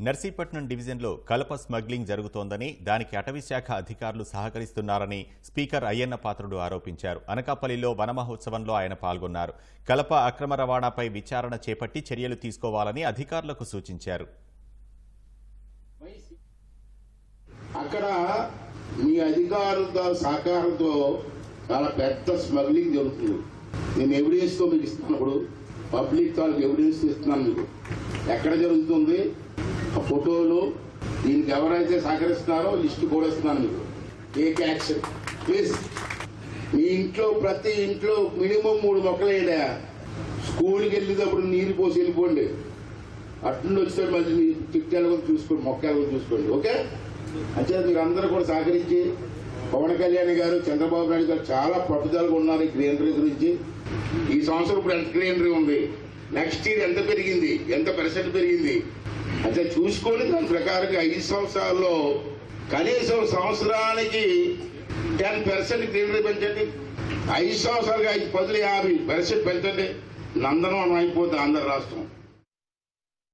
నర్సీపట్నం డివిజన్లో కలప స్మగ్లింగ్ జరుగుతోందని దానికి అటవీశాఖ అధికారులు సహకరిస్తున్నారని స్పీకర్ అయ్యన్న పాత్రుడు ఆరోపించారు. అనకాపల్లిలో వన మహోత్సవంలో ఆయన పాల్గొన్నారు. కలప అక్రమ రవాణాపై విచారణ చేపట్టి చర్యలు తీసుకోవాలని అధికారులకు సూచించారు. అక్కడ మీ అధికారులతో సహకారంతో చాలా పెద్ద స్మగ్లింగ్ జరుగుతుంది. నేను ఎవిడెన్స్తో మీకు ఇస్తున్నప్పుడు పబ్లిక్ తాలూకు ఎవిడెన్స్ ఇస్తున్నాను మీకు. ఎక్కడ జరుగుతుంది? ఫోటోలు దీనికి ఎవరైతే సహకరిస్తున్నారో లిస్ట్ కూడా ఇస్తున్నాను మీకు. టేక్ యాక్షన్ ప్లీజ్ మీ ఇంట్లో ప్రతి ఇంట్లో మినిమం మూడు మొక్కలు వేయడా? స్కూల్కి వెళ్ళేటప్పుడు నీరు పోసి వెళ్ళిపోండి. అట్నుండి వచ్చేటప్పుడు మళ్ళీ మీ చిట్టాలు కూడా చూసుకోండి మొక్కలు కూడా చూసుకోండి. ఓకే అంటే మీరు అందరూ కూడా సహకరించి పవన్ కళ్యాణ్ గారు చంద్రబాబు నాయుడు గారు చాలా పట్టుదలగా ఉన్నారు ఈ గ్రీనరీ గురించి. ఈ సంవత్సరం ఇప్పుడు ఎంత గ్రీనరీ ఉంది? నెక్స్ట్ ఇయర్ ఎంత పెరిగింది? ఎంత పర్సెంట్ పెరిగింది? అంటే చూసుకొని దాని ప్రకారంగా ఐదు సంవత్సరాల్లో కనీసం సంవత్సరానికి టెన్ పర్సెంట్ గ్రీనరీ పెంచండి. ఐదు సంవత్సరాలుగా ఐదు పదులు యాభై పర్సెంట్ పెంచండి. నందనం అయిపోతుంది ఆంధ్ర రాష్ట్రం.